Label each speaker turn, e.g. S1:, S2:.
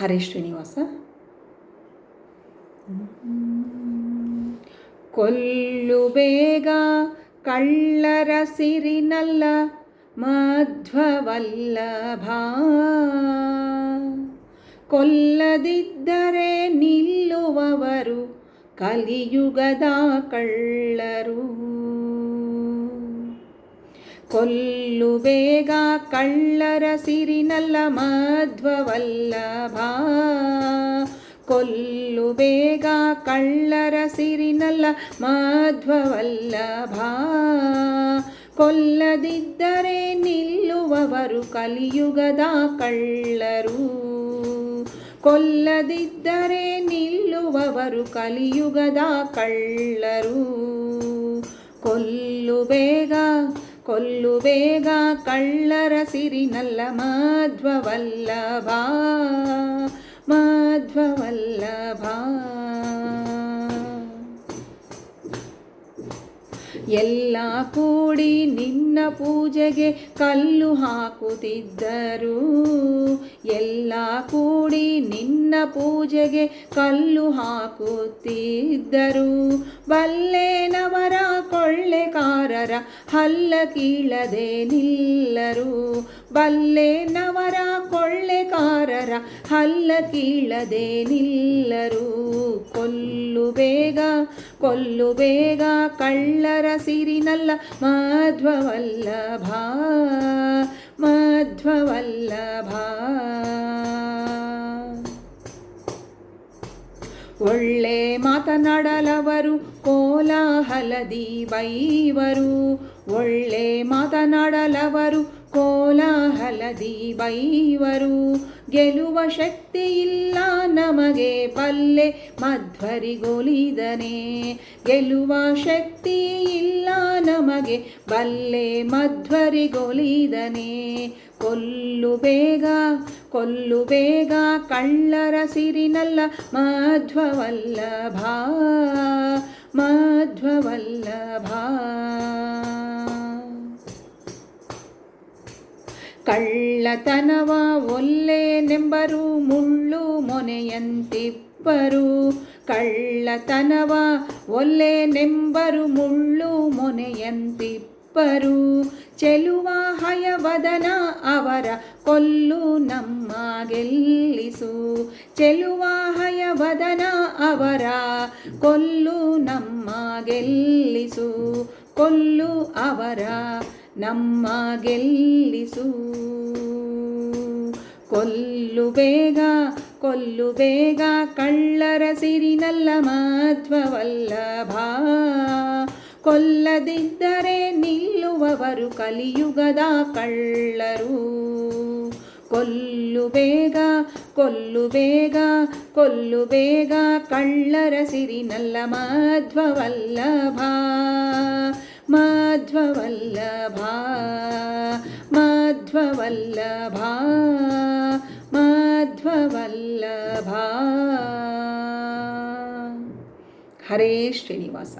S1: ಹರೇ ಶ್ರೀನಿವಾಸ. ಕೊಲ್ಲು ಬೇಗ ಕಳ್ಳರ ಸಿರಿನಲ್ಲ ಮಧ್ವವಲ್ಲಭ. ಕೊಲ್ಲದಿದ್ದರೆ ನಿಲ್ಲುವವರು ಕಲಿಯುಗದ ಕಳ್ಳರು. ಕೊಲ್ಲು ಬೇಗ ಕಳ್ಳರ ಸಿರಿನಲ್ಲ ಮಧ್ವವಲ್ಲಭ. ಕೊಲ್ಲು ಬೇಗ ಕಳ್ಳರ ಸಿರಿನಲ್ಲ ಮಧ್ವವಲ್ಲಭ. ಕೊಲ್ಲದಿದ್ದರೆ ನಿಲ್ಲುವವರು ಕಲಿಯುಗದ ಕಳ್ಳರು. ಕೊಲ್ಲದಿದ್ದರೆ ನಿಲ್ಲುವವರು ಕಲಿಯುಗದ ಕಳ್ಳರು. ಕೊಲ್ಲು ಬೇಗ ಕೊಲ್ಲು ಬೇಗ ಕಳ್ಳರ ಸಿರಿನಲ್ಲ. ಮಾಧ್ವವಲ್ಲಭ ಮಾಧ್ವವಲ್ಲಭ. ಎಲ್ಲ ಕೂಡಿ ನಿನ್ನ ಪೂಜೆಗೆ ಕಲ್ಲು ಹಾಕುತ್ತಿದ್ದರು. ಎಲ್ಲ ಕೂಡಿ ನಿನ್ನ ಪೂಜೆಗೆ ಕಲ್ಲು ಹಾಕುತ್ತಿದ್ದರು. ಬಲ್ಲೇನವರ ಕೊಳ್ಳೆಕಾರರ ಹಲ್ಲ ಕೀಳದೆ ನಿಲ್ಲರು. ಬಲ್ಲೇನವರ ಕೊಳ್ಳೆಕಾರರ ಹಲ್ಲ ಕೀಳದೆ ನಿಲ್ಲರು. ಕೊಲ್ಲು ಬೇಗ ಕೊಲ್ಲು ಬೇಗ, ಕಳ್ಳರ ಸಿರಿನಲ್ಲ ಮಧ್ವವಲ್ಲಭ. ಒಳ್ಳೆ ಮಾತನಾಡಲವರು ಕೋಲಾಹಲದಿ ಬೈವರು ಒಳ್ಳೆ ಮಾತನಾಡಲವರು ಕೋಲಾಹಲದಿ ಬೈವರು ಗೆಲುವ ಶಕ್ತಿ ಇಲ್ಲ ನಮಗೆ ಪಲ್ಲೆ ಮಧ್ವರಿಗೊಲಿದನೆ. ಗೆಲುವ ಶಕ್ತಿ ಇಲ್ಲ ನಮಗೆ ಬಲ್ಲೆ ಮಧ್ವರಿಗೊಲಿದನೆ. ಕೊಲ್ಲು ಬೇಗ ಕೊಲ್ಲು ಬೇಗ ಕಳ್ಳರ ಸಿರಿನಲ್ಲ, ಮಧ್ವವಲ್ಲಭ ಮಧ್ವವಲ್ಲಭ. ಕಳ್ಳತನವ ಒಲ್ಲೆನೆಂಬರು ಮುಳ್ಳು ಮೊನೆಯಂತಿಬ್ಬರು. ಕಳ್ಳತನವ ಒಲ್ಲೆನೆಂಬರು ಮುಳ್ಳು ಮೊನೆಯಂತಿಬ್ಬರು. ಚೆಲುವ ಹಯವದನ ಅವರ ಕೊಲ್ಲು ನಮ್ಮ ಗೆಲ್ಲಿಸು. ಚೆಲುವ ಹಯವದನ ಅವರ ಕೊಲ್ಲು ನಮ್ಮ ಗೆಲ್ಲಿಸು. ಕೊಲ್ಲು ಅವರ ನಮ್ಮ ಗೆಲ್ಲಿಸು. ಕೊಲ್ಲು ಬೇಗ ಕೊಲ್ಲು ಬೇಗ, ಕಳ್ಳರ ಸಿರಿನಲ್ಲ ಮಹತ್ವವಲ್ಲಭ ಕೊಲ್ಲದಿದ್ದರೆ ನಿಲ್ಲುವವರು ಕಲಿಯುಗದ ಕಳ್ಳರು. ಕೊಲ್ಲು ಬೇಗ ಕೊಲ್ಲು ಬೇಗ ಕೊಲ್ಲು ಬೇಗ, ಕಳ್ಳರ ಸಿರಿನಲ್ಲ ಮಧ್ವವಲ್ಲಭ ಮಧ್ವವಲ್ಲಭ ಮಧ್ವವಲ್ಲಭ ಮಧ್ವವಲ್ಲಭ ಹರೇ ಶ್ರೀನಿವಾಸ.